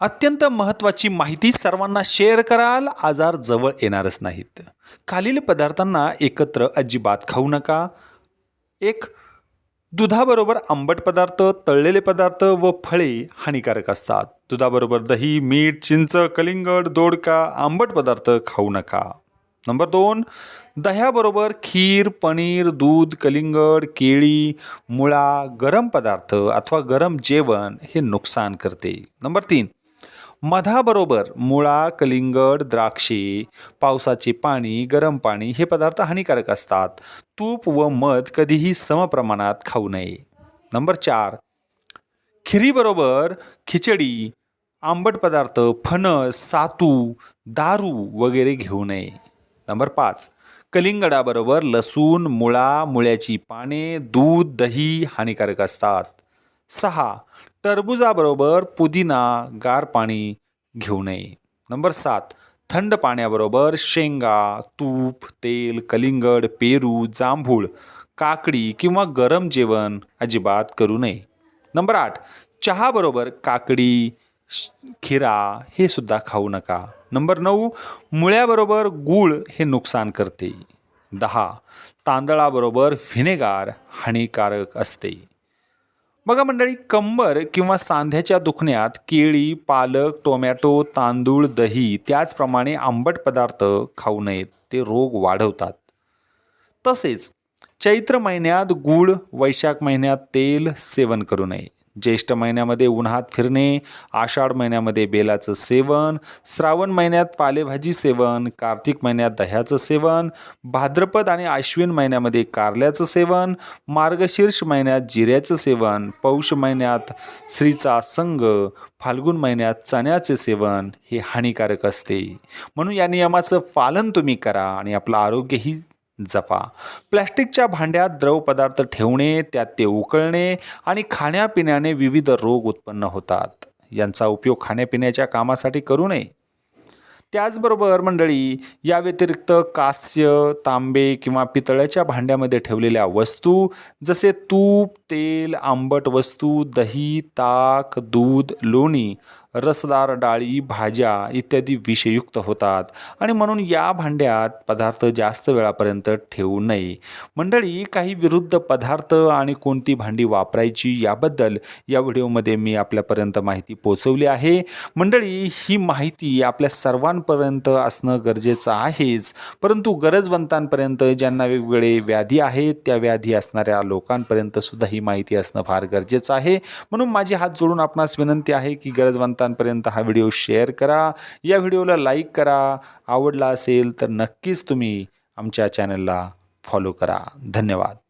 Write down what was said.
अत्यंत महत्त्वाची माहिती सर्वांना शेअर कराल. आजार जवळ येणारच नाहीत. खालील पदार्थांना एकत्र अजिबात खाऊ नका. एक दुधाबरोबर आंबट पदार्थ तळलेले पदार्थ व फळे हानिकारक असतात. दुधाबरोबर दही मीठ चिंच कलिंगड दोडका आंबट पदार्थ खाऊ नका. नंबर दोन दह्याबरोबर खीर पनीर दूध कलिंगड केळी मुळा गरम पदार्थ अथवा गरम जेवण हे नुकसान करते. नंबर तीन मधाबरोबर मुळा कलिंगड द्राक्षे पावसाचे पाणी गरम पाणी हे पदार्थ हानिकारक असतात. तूप व मध कधीही समप्रमाणात खाऊ नये. नंबर चार. खिरीबरोबर खिचडी आंबट पदार्थ फणस सातू दारू वगैरे घेऊ नये. नंबर पाच. कलिंगडाबरोबर लसूण मुळा मुळ्याची पाने दूध दही हानिकारक असतात. सहा. टरबुजाबरोबर पुदिना गार पाणी घेऊ नये. नंबर सात थंड पाण्याबरोबर शेंगा तूप तेल कलिंगड पेरू जांभूळ काकडी किंवा गरम जेवण अजिबात करू नये. नंबर आठ चहाबरोबर काकडी श- खिरा हे सुद्धा खाऊ नका. नंबर नऊ मुळ्याबरोबर गूळ हे नुकसान करते. दहा तांदळाबरोबर व्हिनेगार हानिकारक असते. बघा मंडळी कंबर किंवा सांध्याच्या दुखण्यात केळी पालक टोमॅटो तांदूळ दही त्याचप्रमाणे आंबट पदार्थ खाऊ नयेत ते रोग वाढवतात. तसेच चैत्र महिन्यात गूळ वैशाख महिन्यात तेल सेवन करू नये. ज्येष्ठ महिन्यामध्ये उन्हात फिरणे आषाढ महिन्यामध्ये बेलाचं सेवन श्रावण महिन्यात पालेभाजी सेवन कार्तिक महिन्यात दह्याचं सेवन भाद्रपद आणि आश्विन महिन्यामध्ये कारल्याचं सेवन मार्गशीर्ष महिन्यात जिऱ्याचं सेवन पौष महिन्यात श्रीचा संग फाल्गुन महिन्यात चण्याचे सेवन हे हानिकारक असते. म्हणून या नियमाचं पालन तुम्ही करा आणि आपलं आरोग्यही जपा प्लॅस्टिकच्या भांड्यात द्रव पदार्थ ठेवणे त्यात ते उकळणे आणि खाण्यापिण्याने विविध रोग उत्पन्न होतात. यांचा उपयोग खाण्यापिण्याच्या कामासाठी करू नये. त्याचबरोबर मंडळी या व्यतिरिक्त कास्य तांबे किंवा पितळ्याच्या भांड्यामध्ये ठेवलेल्या वस्तू जसे तूप तेल आंबट वस्तू दही ताक दूध लोणी रसदार डाळी भाज्या इत्यादी विषयुक्त होतात. आणि म्हणून या भांड्यात पदार्थ जास्त वेळापर्यंत ठेवू नये. मंडळी काही विरुद्ध पदार्थ आणि कोणती भांडी वापरायची याबद्दल या व्हिडिओमध्ये मी आपल्यापर्यंत माहिती पोचवली आहे. मंडळी ही माहिती आपल्या सर्वांपर्यंत असणं गरजेचं आहेच. परंतु गरजवंतांपर्यंत ज्यांना वेगवेगळे व्याधी आहेत त्या व्याधी असणाऱ्या लोकांपर्यंत सुद्धा ही माहिती असणं फार गरजेचं आहे. म्हणून माझे हात जोडून आपणास विनंती आहे की दोस्तांपर्यंत हा व्हिडिओ शेअर करा. या व्हिडिओला लाईक करा. आवडला असेल तर नक्कीच तुम्ही आमच्या चॅनलला फॉलो करा. धन्यवाद.